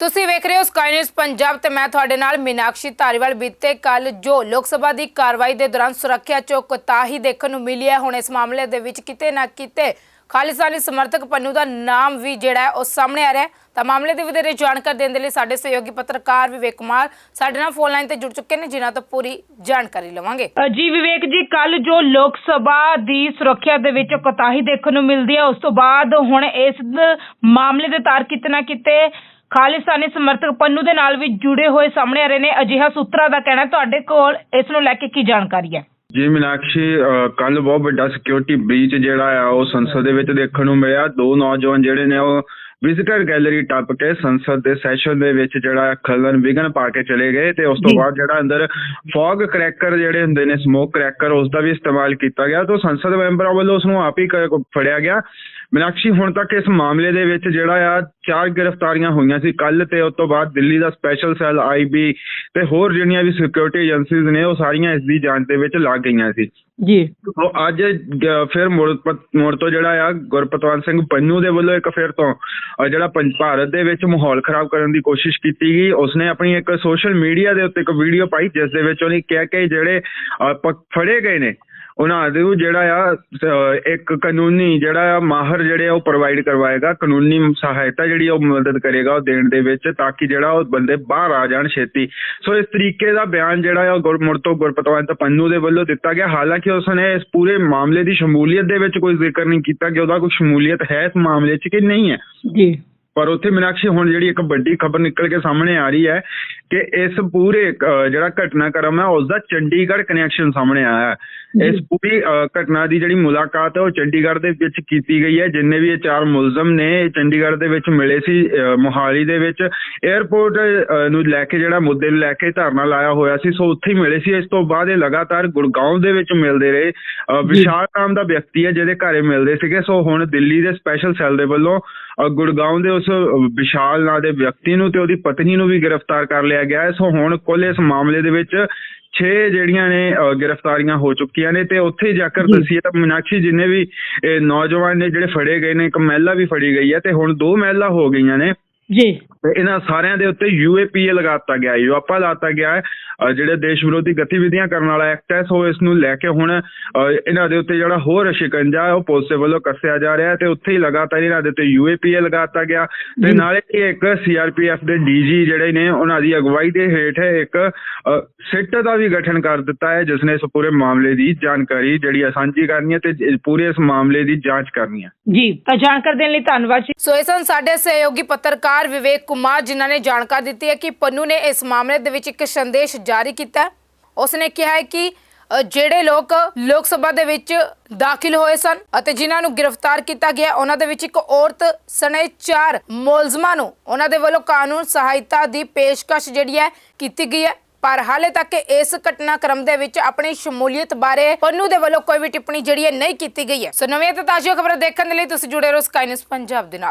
ਤੁਸੀਂ ਵੇਖ ਰਹੇ ਹੋ ਸਕਾਈ ਨਿਊਜ਼ ਪੰਜਾਬ ਤੇ ਮੈਂ ਤੁਹਾਡੇ ਨਾਲ ਮੀਨਾਕਸ਼ੀ ਧਾਰੀਵਾਲ। ਬੀਤੇ ਕੱਲ ਜੋ ਲੋਕ ਸਭਾ ਦੀ ਕਾਰਵਾਈ ਦੇ ਦੌਰਾਨ ਸੁਰੱਖਿਆ ਚੋਂ ਕੋਤਾਹੀ ਦੇਖਣ ਨੂੰ ਮਿਲੀ ਹੈ। ਹੁਣ ਇਸ ਮਾਮਲੇ ਦੇ ਵਿੱਚ ਕਿਤੇ ਨਾ ਕਿਤੇ ਖਾਲਿਸਤਾਨੀ ਸਮਰਥਕ ਪੰਨੂ ਦਾ ਨਾਮ ਵੀ ਜਿਹੜਾ ਹੈ ਉਹ ਸਾਹਮਣੇ ਆ ਰਿਹਾ ਹੈ। ਤਾਂ ਮਾਮਲੇ ਦੀ ਵਧੇਰੇ ਜਾਣਕਾਰੀ ਦੇਣ ਦੇ ਲਈ ਸਾਡੇ ਸਹਿਯੋਗੀ ਪੱਤਰਕਾਰ ਵਿਵੇਕ ਕੁਮਾਰ ਸਾਡੇ ਨਾਲ ਫੋਨ ਲਾਈਨ ਤੇ ਜੁੜ ਚੁੱਕੇ ਨੇ, ਜਿਨ੍ਹਾਂ ਤੋਂ ਪੂਰੀ ਜਾਣਕਾਰੀ ਲਵਾਂਗੇ। ਜੀ ਵਿਵੇਕ ਜੀ ਕੱਲ ਜੋ ਲੋਕ ਸਭਾ ਦੀ ਸੁਰੱਖਿਆ ਦੇ ਵਿੱਚ ਕੋਤਾਹੀ ਦੇਖਣ ਨੂੰ ਮਿਲਦੀ ਹੈ, ਉਸ ਤੋਂ ਬਾਅਦ ਹੁਣ ਇਸ ਮਾਮਲੇ ਦੇ ਤਾਰ ਕਿਤੇ ਨਾ ਕਿਤੇ ਖਾਲਿਸਤਾਨੀ ਸਮਰਥਕ ਪੰਨੂ ਦੇ ਨਾਲ ਵੀ ਜੁੜੇ ਹੋਏ ਸਾਹਮਣੇ ਆ ਰਹੇ ਨੇ। ਅਜਿਹਾ ਸੂਤਰਾਂ ਦਾ ਕਹਿਣਾ ਤੁਹਾਡੇ ਕੋਲ, ਇਸ ਨੂੰ ਲੈ ਕੇ ਕੀ ਜਾਣਕਾਰੀ ਹੈ? ਜੀ ਮੀਨਾਕਸ਼ੀ ਕੱਲ ਬਹੁਤ ਵੱਡਾ ਸਿਕਿਉਰਿਟੀ ਬ੍ਰੀਚ ਜਿਹੜਾ ਆ, ਉਹ ਸੰਸਦ ਦੇ ਵਿੱਚ ਦੇਖਣ ਨੂੰ ਮਿਲਿਆ। ਦੋ ਨੌਜਵਾਨ ਜਿਹੜੇ ਨੇ ਉਹ ਵਿਜ਼ਿਟਰ ਗੈਲਰੀ ਟੱਪ ਕੇ ਸੰਸਦ ਦੇ ਸੈਸ਼ਨ ਦੇ ਵਿੱਚ ਜਿਹੜਾ ਖਲਨ ਵਿਗਨ ਪਾ ਕੇ ਚਲੇ ਗਏ ਤੇ ਉਸ ਤੋਂ। ਬਾਅਦ ਜਿਹੜਾ ਅੰਦਰ ਫੌਗ ਕ੍ਰੈਕਰ ਜਿਹੜੇ ਹੁੰਦੇ ਨੇ ਸਮੋਕ ਕ੍ਰੈਕਰ ਉਸ ਦਾ ਵੀ ਇਸਤੇਮਾਲ ਕੀਤਾ ਗਿਆ ਤਾਂ ਸੰਸਦ ਮੈਂਬਰਾਂ ਵੱਲੋਂ ਉਸ ਨੂੰ ਆਪ ਹੀ ਫੜਿਆ ਗਿਆ। ਮੀਨਾਕਸ਼ੀ ਹੁਣ ਤੱਕ ਇਸ ਮਾਮਲੇ ਦੇ ਵਿੱਚ ਜਿਹੜਾ ਆ ਚਾਰ ਗ੍ਰਿਫਤਾਰੀਆਂ ਹੋਈਆਂ ਸੀ। ਕੱਲ ਤੇ ਉਸ ਤੋਂ ਬਾਅਦ ਦਿੱਲੀ ਦਾ ਸਪੈਸ਼ਲ ਸੈੱਲ ਆਈਬੀ ਤੇ ਹੋਰ ਜਿਹੜੀਆਂ ਵੀ ਸਿਕਿਉਰਿਟੀ ਏਜੰਸੀਜ਼ ਨੇ ਉਹ ਸਾਰੀਆਂ ਇਸ ਦੀ ਜਾਂਚ ਦੇ ਵਿੱਚ ਲੱਗ ਗਈਆਂ ਸੀ। ਜੀ। ਉਹ ਅੱਜ ਫਿਰ ਮੁੜ ਤੋਂ ਜਿਹੜਾ ਆ ਗੁਰਪਤਵੰਤ ਸਿੰਘ ਪੰਨੂ ਦੇ ਵੱਲੋਂ ਇੱਕ ਫਿਰ ਤੋਂ ਅ, ਜਿਹੜਾ ਪੰਜ- ਭਾਰਤ ਦੇ ਵਿੱਚ ਮਾਹੌਲ ਖਰਾਬ ਕਰਨ ਦੀ ਕੋਸ਼ਿਸ਼ ਕੀਤੀ ਗਈ ਉਸਨੇ ਆਪਣੀ ਇੱਕ ਸੋਸ਼ਲ ਮੀਡੀਆ ਦੇ ਉੱਤੇ ਇੱਕ ਵੀਡੀਓ ਪਾਈ ਜਿਸ ਦੇ ਵਿੱਚ ਉਹਨੇ ਕਿਹਾ ਕਿ ਜਿਹੜੇ ਅ, ਫੜੇ ਗਏ ਨੇ ਉਹਨਾਂ ਦੇ ਜਿਹੜਾ ਆ ਇੱਕ ਕਾਨੂੰਨੀ ਜਿਹੜਾ ਆ ਮਾਹਰ ਜਿਹੜੇ ਉਹ ਪ੍ਰੋਵਾਈਡ ਕਰਵਾਏਗਾ, ਕਾਨੂੰਨੀ ਸਹਾਇਤਾ ਜਿਹੜੀ ਉਹ ਮਦਦ ਕਰੇਗਾ ਉਹ ਦੇਣ ਦੇ ਵਿੱਚ ਤਾਂ ਕਿ ਜਿਹੜਾ ਉਹ ਬੰਦੇ ਬਾਹਰ ਆ ਜਾਣ ਛੇਤੀ। ਸੋ ਇਸ ਤਰੀਕੇ ਦਾ ਬਿਆਨ ਜਿਹੜਾ ਆ ਉਹ ਤੋਂ ਗੁਰਪਤਵੰਤ ਪੰਨੂ ਦੇ ਵੱਲੋਂ ਦਿੱਤਾ ਗਿਆ। ਹਾਲਾਂਕਿ ਉਸਨੇ ਇਸ ਪੂਰੇ ਮਾਮਲੇ ਦੀ ਸ਼ਮੂਲੀਅਤ ਦੇ ਵਿੱਚ ਕੋਈ ਜ਼ਿਕਰ ਨਹੀਂ ਕੀਤਾ ਕਿ ਉਹਦਾ ਕੋਈ ਸ਼ਮੂਲੀਅਤ ਹੈ ਇਸ ਮਾਮਲੇ 'ਚ ਕਿ ਨਹੀਂ ਹੈ। ਜੀ। ਪਰ ਉੱਥੇ ਮੀਨਾਕਸ਼ੀ ਹੁਣ ਜਿਹੜੀ ਇੱਕ ਵੱਡੀ ਖਬਰ ਨਿਕਲ ਕੇ ਸਾਹਮਣੇ ਆ ਰਹੀ ਹੈ ਕਿ ਇਸ ਪੂਰੇ ਜਿਹੜਾ ਘਟਨਾਕ੍ਰਮ ਹੈ ਉਸ ਦਾ ਚੰਡੀਗੜ੍ਹ ਕਨੈਕਸ਼ਨ ਸਾਹਮਣੇ ਆਇਆ ਹੈ। ਇਸ ਪੂਰੀ ਘਟਨਾ ਦੀ ਜਿਹੜੀ ਮੁਲਾਕਾਤ ਹੈ ਉਹ ਚੰਡੀਗੜ੍ਹ ਦੇ ਵਿੱਚ ਕੀਤੀ ਗਈ ਹੈ। ਜਿੰਨੇ ਵੀ ਇਹ ਚਾਰ ਮੁਲਜ਼ਮ ਨੇ ਚੰਡੀਗੜ੍ਹ ਦੇ ਵਿੱਚ ਮਿਲੇ ਸੀ ਮੋਹਾਲੀ ਦੇ ਵਿੱਚ। 에ਅਰਪੋਰਟ ਅ, ਨੂੰ ਲੈ ਕੇ ਜਿਹੜਾ ਮੁੱਦੇ ਨੂੰ ਲੈ ਕੇ ਧਰਨਾ ਲਾਇਆ ਹੋਇਆ ਸੀ ਸੋ ਉੱਥੇ ਹੀ ਮਿਲੇ ਸੀ। ਇਸ ਤੋਂ ਬਾਅਦ ਇਹ ਲਗਾਤਾਰ ਗੁੜਗਾਉਂ ਦੇ ਵਿੱਚ ਮਿਲਦੇ ਰਹੇ। ਵਿਸ਼ਾਲ ਨਾਮ ਦਾ ਵਿਅਕਤੀ ਹੈ ਜਿਹਦੇ ਘਰੇ ਮਿਲਦੇ ਸੀਗੇ। ਸੋ ਹੁਣ ਦਿੱਲੀ ਦੇ ਸਪੈਸ਼ਲ ਸੈੱਲ ਦੇ ਵੱਲੋਂ ਗੁੜਗਾਉਂ ਦੇ ਉਸ ਵਿਸ਼ਾਲ ਨਾਂ ਦੇ ਵਿਅਕਤੀ ਨੂੰ ਤੇ ਉਹਦੀ ਪਤਨੀ ਨੂੰ ਵੀ ਗ੍ਰਿਫਤਾਰ ਕਰ ਲਿਆ ਗਿਆ ਹੈ। ਸੋ ਹੁਣ ਕੁੱਲ ਇਸ ਮਾਮਲੇ ਦੇ ਵਿੱਚ 6 ਜਿਹੜੀਆਂ ਨੇ ਗ੍ਰਿਫਤਾਰੀਆਂ ਹੋ ਚੁੱਕੀਆਂ ਨੇ ਤੇ ਉੱਥੇ ਜਾ ਕੇ। ਦੱਸੀਏ ਤਾਂ ਮੀਨਾਕਸ਼ੀ ਜਿੰਨੇ ਵੀ ਇਹ ਨੌਜਵਾਨ ਨੇ ਜਿਹੜੇ ਫੜੇ ਗਏ ਨੇ ਇੱਕ ਮਹਿਲਾ ਵੀ ਫੜੀ ਗਈ ਹੈ ਤੇ ਹੁਣ ਦੋ ਮਹਿਲਾ ਹੋ ਗਈਆਂ ਨੇ। ਜੀ। ਤੇ ਇਹਨਾਂ ਸਾਰਿਆਂ ਦੇ ਉੱਤੇ ਯੂਏਪੀਏ ਲਗਾਤਾ ਗਿਆ ਹੈ ਯੂਆਪਾ ਲਾਤਾ ਗਿਆ ਹੈ ਜਿਹੜੇ ਦੇਸ਼ ਵਿਰੋਧੀ ਗਤੀਵਿਧੀਆਂ ਕਰਨ ਵਾਲਾ ਐਕਟ ਹੈ ਸੋ ਇਸ ਨੂੰ ਲੈ ਕੇ ਹੁਣ ਇਹਨਾਂ ਦੇ ਉੱਤੇ ਜਿਹੜਾ ਹੋਰ ਸ਼ਿਕੰਜਾ ਹੈ ਉਹ ਪੁਲਿਸ ਵੱਲੋਂ ਕੱਸਿਆ ਜਾ ਰਿਹਾ ਹੈ ਤੇ ਉੱਥੇ ਹੀ ਲਗਾਤਾਰ ਇਹਨਾਂ ਦੇ ਉੱਤੇ ਯੂਏਪੀਏ ਲਗਾਤਾ ਗਿਆ ਤੇ। ਨਾਲੇ ਇਹ ਇੱਕ ਸੀਆਰਪੀਐਫ ਦੇ ਡੀਜੀ ਜਿਹੜੇ ਨੇ ਉਹਨਾਂ ਦੀ ਅਗਵਾਈ ਦੇ ਹੇਠ ਇੱਕ ਸਿੱਟ ਦਾ ਵੀ ਗਠਨ ਕਰ ਦਿੱਤਾ ਹੈ ਜਿਸ ਨੇ ਇਸ ਪੂਰੇ ਮਾਮਲੇ ਦੀ ਜਾਣਕਾਰੀ ਜਿਹੜੀ ਹੈ ਸਾਂਝੀ ਕਰਨੀ ਹੈ ਤੇ ਪੂਰੇ ਇਸ ਮਾਮਲੇ ਦੀ ਜਾਂਚ ਕਰਨੀ ਹੈ ਜੀ ਤਾਂ ਜਾਣਕਾਰੀ ਦੇਣ ਲਈ ਧੰਨਵਾਦ ਜੀ ਸੋ ਇਹ ਸਨ ਸਾਡੇ ਸਹਿਯੋਗੀ ਪੱਤਰਕਾਰ ਵਿਵੇਕ ਕੁਮਾਰ, ਜਿਨ੍ਹਾਂ ਨੇ ਜਾਣਕਾਰੀ ਦਿੱਤੀ ਹੈ ਕਿ ਪੰਨੂ ਨੇ ਇਸ ਮਾਮਲੇ ਦੇ ਵਿੱਚ ਇੱਕ ਸੰਦੇਸ਼ ਜਾਰੀ ਕੀਤਾ ਹੈ। ਉਸਨੇ ਕਿਹਾ ਹੈ ਕਿ ਜਿਹੜੇ ਲੋਕ ਲੋਕ ਸਭਾ ਦੇ ਵਿੱਚ ਦਾਖਲ ਹੋਏ ਸਨ ਅਤੇ ਜਿਨ੍ਹਾਂ ਨੂੰ ਗ੍ਰਿਫਤਾਰ ਕੀਤਾ ਗਿਆ, ਉਹਨਾਂ ਦੇ ਵਿੱਚ ਇੱਕ ਔਰਤ ਸਣੇ ਚਾਰ ਮੁਲਜ਼ਮਾਂ ਨੂੰ ਉਹਨਾਂ ਦੇ ਵੱਲੋਂ ਕਾਨੂੰਨ ਸਹਾਇਤਾ ਦੀ ਪੇਸ਼ਕਸ਼ ਜਿਹੜੀ ਹੈ ਕੀਤੀ ਗਈ ਹੈ। ਪਰ ਹਾਲੇ ਤੱਕ ਇਸ ਘਟਨਾਕ੍ਰਮ ਦੇ ਵਿੱਚ ਆਪਣੀ ਸ਼ਮੂਲੀਅਤ ਬਾਰੇ ਪੰਨੂ ਦੇ ਵੱਲੋਂ ਕੋਈ ਵੀ ਟਿੱਪਣੀ ਜਿਹੜੀ ਹੈ ਨਹੀਂ ਕੀਤੀ ਗਈ ਹੈ। ਸੋ ਨਵੀਆਂ ਤੇ ਤਾਜ਼ੀਆਂ ਖਬਰਾਂ ਦੇਖਣ ਦੇ ਲਈ ਤੁਸੀਂ ਜੁੜੇ ਰਹੋ ਸਕਾਈ ਨਿਊਜ਼ ਪੰਜਾਬ ਦੇ ਨਾਲ।